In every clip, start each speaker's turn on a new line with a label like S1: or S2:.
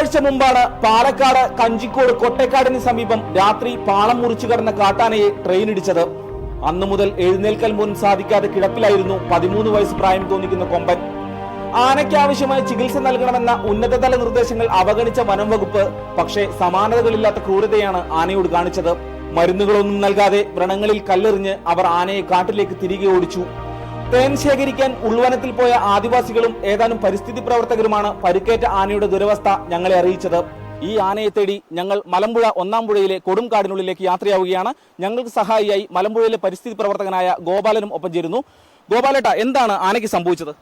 S1: രണ്ടാഴ്ച മുമ്പാണ് പാലക്കാട് കഞ്ചിക്കോട് കൊട്ടേക്കാടിന് സമീപം രാത്രി പാളം മുറിച്ചു കടന്ന കാട്ടാനയെ ട്രെയിൻ ഇടിച്ചത്. അന്നു മുതൽ എഴുന്നേൽക്കൽ മുൻ സാധിക്കാതെ കിടപ്പിലായിരുന്നു പതിമൂന്ന് വയസ്സ് പ്രായം തോന്നിക്കുന്ന കൊമ്പൻ. ആനയ്ക്കാവശ്യമായ ചികിത്സ നൽകണമെന്ന ഉന്നതതല നിർദ്ദേശങ്ങൾ അവഗണിച്ച വനം വകുപ്പ് പക്ഷേ സമാനതകളില്ലാത്ത ക്രൂരതയാണ് ആനയോട് കാണിച്ചത്. മരുന്നുകളൊന്നും നൽകാതെ വ്രണങ്ങളിൽ കല്ലെറിഞ്ഞ് അവർ ആനയെ കാട്ടിലേക്ക് തിരികെ ഓടിച്ചു. തേൻ ശേഖരിക്കാൻ ഉൾവനത്തിൽ പോയ ആദിവാസികളും ഏതാനും പരിസ്ഥിതി പ്രവർത്തകരുമാണ് പരുക്കേറ്റ ആനയുടെ ദുരവസ്ഥ ഞങ്ങളെ അറിയിച്ചത്. ഈ ആനയെ തേടി ഞങ്ങൾ മലമ്പുഴ ഒന്നാം പുഴയിലെ കൊടുംകാടിനുള്ളിലേക്ക് യാത്രയാവുകയാണ്. ഞങ്ങൾക്ക് സഹായിയായി മലമ്പുഴയിലെ പരിസ്ഥിതി പ്രവർത്തകനായ ഗോപാലനും ഒപ്പം ചേരുന്നു. ഗോപാലേട്ട എന്താണ് ആനയ്ക്ക് സംഭവിച്ചത്?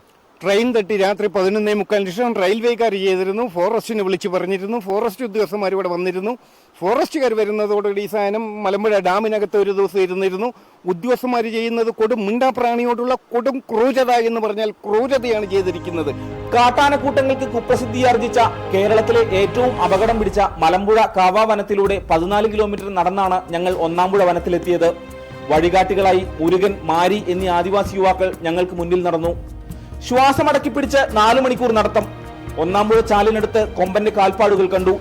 S2: ട്രെയിൻ തട്ടി രാത്രി പതിനൊന്നേ മുക്കാൽ ലക്ഷം റെയിൽവേക്കാർ ചെയ്തിരുന്നു. ഫോറസ്റ്റിനെ വിളിച്ച് പറഞ്ഞിരുന്നു. ഫോറസ്റ്റ് ഉദ്യോഗസ്ഥന്മാർ ഇവിടെ വന്നിരുന്നു. ഫോറസ്റ്റുകാർ വരുന്നതോടുകൂടി ഈ സാധനം മലമ്പുഴ ഡാമിനകത്ത് ഒരു ദിവസം ഇരുന്നിരുന്നു. ഉദ്യോഗസ്ഥന്മാർ ചെയ്യുന്നത് കൊടും മിണ്ടാപ്രാണിയോടുള്ള കൊടും ക്രൂരത എന്ന് പറഞ്ഞാൽ ക്രൂരതയാണ് ചെയ്തിരിക്കുന്നത്.
S1: കാട്ടാനക്കൂട്ടങ്ങൾക്ക് കുപ്രസിദ്ധി ആർജിച്ച കേരളത്തിലെ ഏറ്റവും അപകടം പിടിച്ച മലമ്പുഴ കാവാവനത്തിലൂടെ പതിനാല് കിലോമീറ്റർ നടന്നാണ് ഞങ്ങൾ ഒന്നാമ്പുഴ വനത്തിലെത്തിയത്. വഴികാട്ടികളായി മുരുകൻ മാരി എന്നീ ആദിവാസി യുവാക്കൾ ഞങ്ങൾക്ക് മുന്നിൽ നടന്നു. ശ്വാസമടക്കി പിടിച്ച് നാലു മണിക്കൂർ നടത്തം. ഒന്നാമ്പുഴ ചാലിനടുത്ത് കൊമ്പന്റെ കാൽപ്പാടുകൾ കണ്ടു.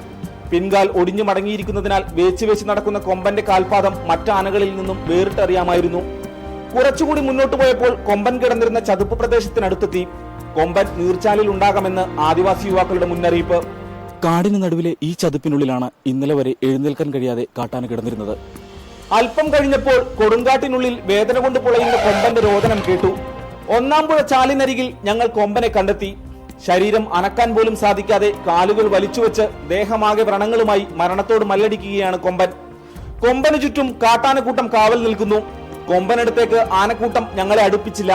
S1: പിൻകാൽ ഒടിഞ്ഞു മടങ്ങിയിരിക്കുന്നതിനാൽ വേച്ച് വെച്ച് നടക്കുന്ന കൊമ്പന്റെ കാൽപാദം മറ്റാനകളിൽ നിന്നും വേറിട്ടറിയാമായിരുന്നു. കുറച്ചുകൂടി മുന്നോട്ട് പോയപ്പോൾ കൊമ്പൻ കിടന്നിരുന്ന ചതുപ്പ് പ്രദേശത്തിനടുത്തെത്തി. കൊമ്പൻ നീർച്ചാലിൽ ഉണ്ടാകാമെന്ന് ആദിവാസി യുവാക്കളുടെ മുന്നറിയിപ്പ്. കാടിന് നടുവിലെ ഈ ചതുപ്പിനുള്ളിലാണ് ഇന്നലെ വരെ എഴുന്നേൽക്കാൻ കഴിയാതെ കാട്ടാന കിടന്നിരുന്നത്. അല്പം കഴിഞ്ഞപ്പോൾ കൊടുങ്കാട്ടിനുള്ളിൽ വേദന കൊണ്ട് പുളയുന്ന കൊമ്പന്റെ രോദനം കേട്ടു. ഒന്നാംപുഴ ചാലിനരികിൽ ഞങ്ങൾ കൊമ്പനെ കണ്ടെത്തി. ശരീരം അനക്കാൻ പോലും സാധിക്കാതെ കാലുകൾ വലിച്ചുവെച്ച് ദേഹമാകെ വ്രണങ്ങളുമായി മരണത്തോട് മല്ലടിക്കുകയാണ് കൊമ്പൻ. കൊമ്പന് ചുറ്റും കാട്ടാനക്കൂട്ടം കാവൽ നിൽക്കുന്നു. കൊമ്പനടുത്തേക്ക് ആനക്കൂട്ടം ഞങ്ങളെ അടുപ്പിച്ചില്ല.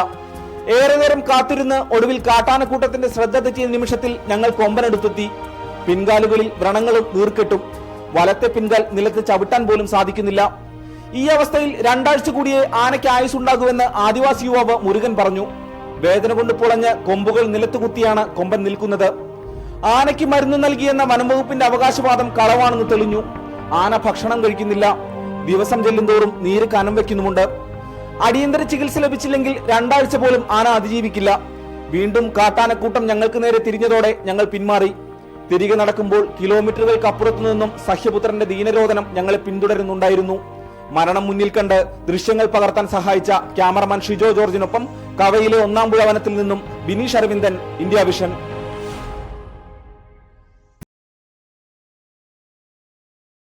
S1: ഏറെ നേരം കാത്തിരുന്ന് ഒടുവിൽ കാട്ടാനക്കൂട്ടത്തിന്റെ ശ്രദ്ധ തെറ്റിയ നിമിഷത്തിൽ ഞങ്ങൾ കൊമ്പനടുത്തെത്തി. പിൻകാലുകളിൽ വ്രണങ്ങളും നീർക്കെട്ടും. വലത്തെ പിൻകാൽ നിലത്ത് ചവിട്ടാൻ പോലും സാധിക്കുന്നില്ല. ഈ അവസ്ഥയിൽ രണ്ടാഴ്ച കൂടിയേ ആനയ്ക്ക് ആയുസ് ഉണ്ടാകുമെന്ന് ആദിവാസി യുവാവ് മുരുകൻ പറഞ്ഞു. വേദന കൊണ്ട് പുളഞ്ഞ് കൊമ്പുകൾ നിലത്ത് കുത്തിയാണ് കൊമ്പൻ നിൽക്കുന്നത്. ആനയ്ക്ക് മരുന്ന് നൽകിയെന്ന വനംവകുപ്പിന്റെ അവകാശവാദം കളവാണെന്ന് തെളിഞ്ഞു. ആന ഭക്ഷണം കഴിക്കുന്നില്ല. ദിവസം ചെല്ലുന്തോറും നീര് കനം വെക്കുന്നുമുണ്ട് അടിയന്തര ചികിത്സ ലഭിച്ചില്ലെങ്കിൽ രണ്ടാഴ്ച പോലും ആന അതിജീവിക്കില്ല. വീണ്ടും കാട്ടാനക്കൂട്ടം ഞങ്ങൾക്ക് നേരെ തിരിഞ്ഞതോടെ ഞങ്ങൾ പിന്മാറി. തിരികെ നടക്കുമ്പോൾ കിലോമീറ്ററുകൾക്കപ്പുറത്തു നിന്നും സഹ്യപുത്രന്റെ ദീനരോധനം ഞങ്ങളെ പിന്തുടരുന്നുണ്ടായിരുന്നു. മരണം മുന്നിൽ കണ്ട് ദൃശ്യങ്ങൾ പകർത്താൻ സഹായിച്ച ക്യാമറമാൻ ഷിജോ ജോർജിനൊപ്പം കവയിലെ ഒന്നാം പുഴ വനത്തിൽ നിന്നും ബിനീഷ് അരവിന്ദൻ ഇന്ത്യ വിഷൻ